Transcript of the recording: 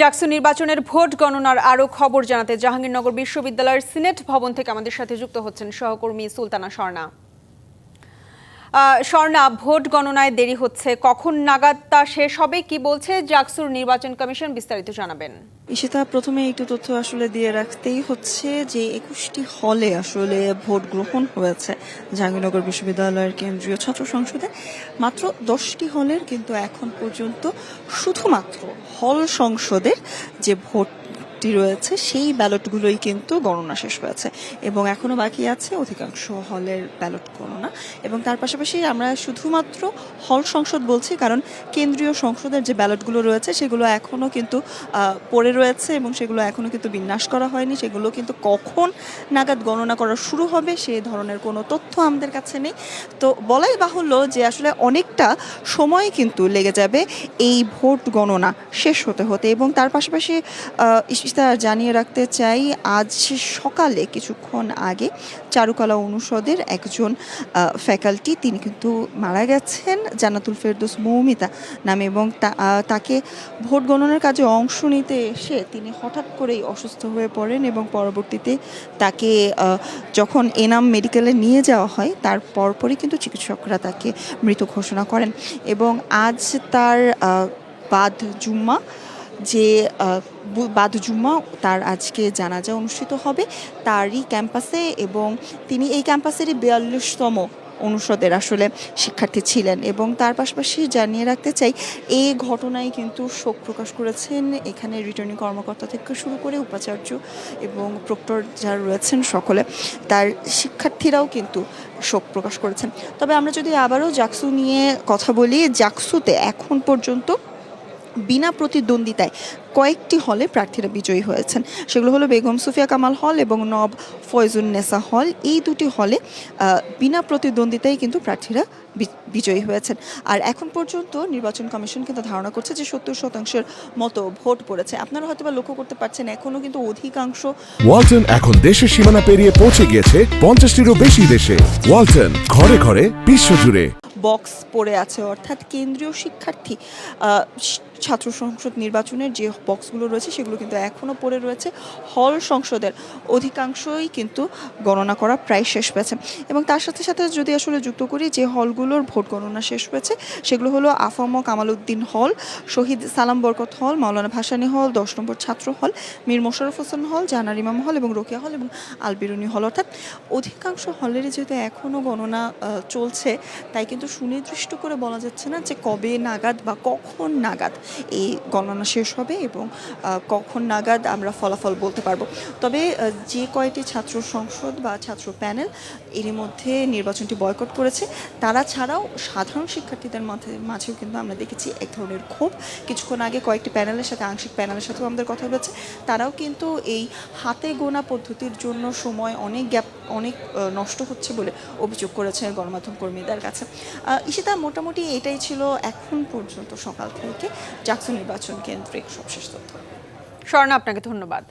জাকসু নির্বাচনের ভোট গণনার আরও খবর জানাতে জাহাঙ্গীরনগর বিশ্ববিদ্যালয়ের সিনেট ভবন থেকে আমাদের সাথে যুক্ত হচ্ছেন সহকর্মী সুলতানা স্বর্ণা। স্বর্ণা, ভোট গণনায় দেরি হচ্ছে। কখন নাগাদ তা শেষ হবে? কি বলছে জাকসুর নির্বাচন কমিশন? বিস্তারিত জানাবেন। ঈশিতা, প্রথমে একটু তথ্য আসলে দিয়ে রাখতেই হচ্ছে যে একুশটি হলে আসলে ভোট গ্রহণ হয়েছে জাহাঙ্গীরনগর বিশ্ববিদ্যালয়ের কেন্দ্রীয় ছাত্র সংসদে। মাত্র দশটি হলের কিন্তু এখন পর্যন্ত শুধুমাত্র হল সংসদের যে ভোটটি রয়েছে, সেই ব্যালটগুলোই কিন্তু গণনা শেষ হয়েছে এবং এখনও বাকি আছে অধিকাংশ হলের ব্যালট গণনা এবং তার পাশাপাশি আমরা শুধুমাত্র হল সংসদ বলছি, কারণ কেন্দ্রীয় সংসদের যে ব্যালটগুলো রয়েছে সেগুলো এখনও কিন্তু পড়ে রয়েছে এবং সেগুলো এখনও কিন্তু বিন্যাস করা হয়নি। সেগুলো কিন্তু কখন নাগাদ গণনা করা শুরু হবে সে ধরনের কোনো তথ্য আমাদের কাছে নেই। তো বলাই বাহুল্য যে আসলে অনেকটা সময় কিন্তু লেগে যাবে এই ভোট গণনা শেষ হতে হতে এবং তার পাশাপাশি ইশিতা জানিয়ে রাখতে চাই, আজ সকালে কিছুক্ষণ আগে চারুকলা অনুষদের একজন ফ্যাকাল্টি, তিনি কিন্তু মারা গেছেন, জান্নাতুল ফেরদৌস মৌমিতা নামে এবং তা- তাকে ভোট গণনার কাজে অংশ নিতে এসে তিনি হঠাৎ করেই অসুস্থ হয়ে পড়েন এবং পরবর্তীতে তাকে যখন এনাম মেডিকেলে নিয়ে যাওয়া হয়, তার পরপরই কিন্তু চিকিৎসকরা তাকে মৃত ঘোষণা করেন এবং আজ তার বাদ জুম্মা যে আহ, বাদ জুম্মা তার আজকে জানাজা অনুষ্ঠিত হবে। তারই ক্যাম্পাসে এবং তিনি এই ক্যাম্পাসেরই বিয়াল্লিশতম অনুষদের আসলে শিক্ষার্থী ছিলেন এবং তার পাশাপাশি জানিয়ে রাখতে চাই এই ঘটনায় কিন্তু শোক প্রকাশ করেছেন এখানে রিটার্নিং কর্মকর্তা থেকে শুরু করে উপাচার্য এবং প্রক্টর যারা রয়েছেন সকলে তার শিক্ষার্থীরাও কিন্তু শোক প্রকাশ করেছেন। তবে আমরা যদি আবারও জাকসু নিয়ে কথা বলি জাকসুতে এখন পর্যন্ত বিনা প্রতিদ্বন্দ্বিতায় কয়েকটি হলে প্রার্থীরা বিজয়ী হয়েছেন। সেগুলো হলো বেগম সুফিয়া কামাল হল এবং নব ফয়জুন্নেসা হল। এই দুটি হলে বিনা প্রতিদ্বন্দ্বিতায় কিন্তু প্রার্থীরা বিজয়ী হয়েছেন। আর এখন পর্যন্ত নির্বাচন কমিশন কিন্তু ধারণা করছে যে সত্তর শতাংশের মতো ভোট পড়েছে। আপনারা হয়তো বা লক্ষ্য করতে পারছেন এখনও কিন্তু অধিকাংশ ওয়ালটন এখন দেশের সীমানা পেরিয়ে পৌঁছে গিয়েছে পঞ্চাশটিরও বেশি দেশে। ওয়ালটন ঘরে ঘরে বিশ্বজুড়ে বক্স পড়ে আছে অর্থাৎ কেন্দ্রীয় শিক্ষার্থী ছাত্র সংসদ নির্বাচনের যে বক্সগুলো রয়েছে সেগুলো কিন্তু এখনও পড়ে রয়েছে। হল সংসদের অধিকাংশই কিন্তু গণনা করা প্রায় শেষ হয়েছে এবং তার সাথে সাথে যদি আসলে যুক্ত করি যে হলগুলোর ভোট গণনা শেষ হয়েছে, সেগুলো হলো আফাম কামাল উদ্দিন হল, শহীদ সালাম বরকত হল, মাওলানা ভাসানী হল, দশ নম্বর ছাত্র হল, মীর মোশারফ হোসেন হল জানার ইমাম হল এবং রোকেয়া হল এবং আলবিরুনি হল। অর্থাৎ অধিকাংশ হলেরই যেহেতু এখনও গণনা চলছে, তাই কিন্তু সুনির্দিষ্ট করে বলা যাচ্ছে না যে কবে নাগাদ বা কখন নাগাদ এই গণনা শেষ হবে এবং কখন নাগাদ আমরা ফলাফল বলতে পারব। তবে যে কয়টি ছাত্র সংসদ বা ছাত্র প্যানেল এরই মধ্যে নির্বাচনটি বয়কট করেছে, তারা ছাড়াও সাধারণ শিক্ষার্থীদের মাঝে, মাঝেও কিন্তু আমরা দেখেছি এক ধরনের ক্ষোভ। কিছুক্ষণ আগে কয়েকটি প্যানেলের সাথে, আংশিক প্যানেলের সাথেও আমাদের কথা হয়েছে। তারাও কিন্তু এই হাতে গোনা পদ্ধতির জন্য সময় অনেক গ্যাপ, অনেক নষ্ট হচ্ছে বলে অভিযোগ করেছে গণমাধ্যম কর্মীদের কাছে। ঈশিতা, মোটামুটি এটাই ছিল এখন পর্যন্ত সকাল থেকে। জাকসু নির্বাচন কেন্দ্রিক সবশেষ তথ্য। স্বর্ণা আপনাকে ধন্যবাদ।